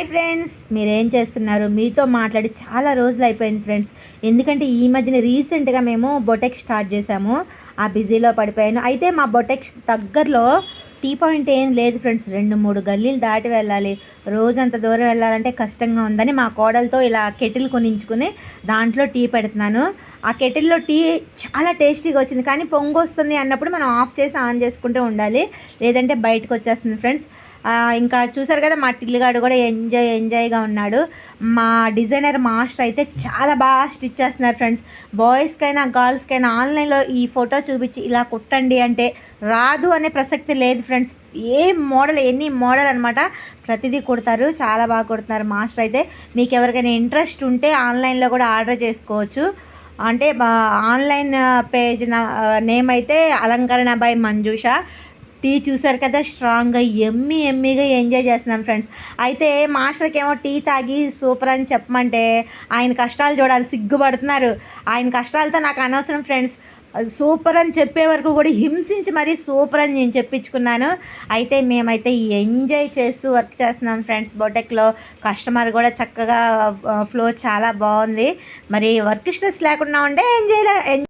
Hi friends మీరేం చేస్తున్నారు? మీతో మాట్లాడి చాలా రోజులు అయిపోయింది ఫ్రెండ్స్. ఎందుకంటే ఈ మధ్యన రీసెంట్గా మేము బొటెక్ స్టార్ట్ చేసాము ఆ బిజీలో పడిపోయాను. అయితే మా బొటెక్స్ దగ్గరలో టీ పాయింట్ ఏం లేదు ఫ్రెండ్స్. రెండు మూడు గల్లీలు దాటి వెళ్ళాలి. రోజంత దూరం వెళ్ళాలంటే కష్టంగా ఉందని మా కోడలతో ఇలా కెటిల్ కొనించుకుని దాంట్లో టీ పెడుతున్నాను. ఆ కెటిల్లో టీ చాలా టేస్టీగా వచ్చింది. కానీ పొంగు వస్తుంది అన్నప్పుడు మనం ఆఫ్ చేసి ఆన్ చేసుకుంటూ ఉండాలి. లేదంటే బయటకు వచ్చేస్తుంది ఫ్రెండ్స్. ఇంకా చూసారు కదా మా టిల్లుగాడు కూడా ఎంజాయ్ ఎంజాయ్గా ఉన్నాడు. మా డిజైనర్ మాస్టర్ అయితే చాలా బాగా స్టిచ్ చేస్తున్నారు ఫ్రెండ్స్. బాయ్స్కైనా గర్ల్స్కైనా ఆన్లైన్లో ఈ ఫోటో చూపించి ఇలా కుట్టండి అంటే రాదు అనే ప్రసక్తి లేదు ఫ్రెండ్స్. ఏ మోడల్ ఎన్ని మోడల్ అనమాట ప్రతిదీ కుడతారు. చాలా బాగా కుడుతున్నారు మాస్టర్ అయితే. మీకు ఎవరికైనా ఇంట్రెస్ట్ ఉంటే ఆన్లైన్లో కూడా ఆర్డర్ చేసుకోవచ్చు. అంటే బా- ఆన్లైన్ పేజ్ నా నేమ్ అయితే అలంకరణ బై మంజుష. టీ చూసారు కదా స్ట్రాంగ్గా ఎమ్మి ఎమ్మిగా ఎంజాయ్ చేస్తున్నాం ఫ్రెండ్స్ అయితే మాస్టర్కి ఏమో టీ తాగి సూపర్ అని చెప్పమంటే ఆయన కష్టాలు చూడాలి సిగ్గుపడుతున్నారు. ఆయన కష్టాలతో నాకు అనవసరం ఫ్రెండ్స్ అది సూపర్ అని చెప్పే వరకు కూడా హింసించి మరీ సూపర్ అని నేను చెప్పించుకున్నాను. అయితే మేమైతే ఎంజాయ్ చేస్తూ వర్క్ చేస్తున్నాం ఫ్రెండ్స్ బొటెక్లో కస్టమర్ కూడా చక్కగా uh, ఫ్లో చాలా బాగుంది. మరి వర్క్ స్ట్రెస్ లేకుండా ఉంటే ఎంజాయ్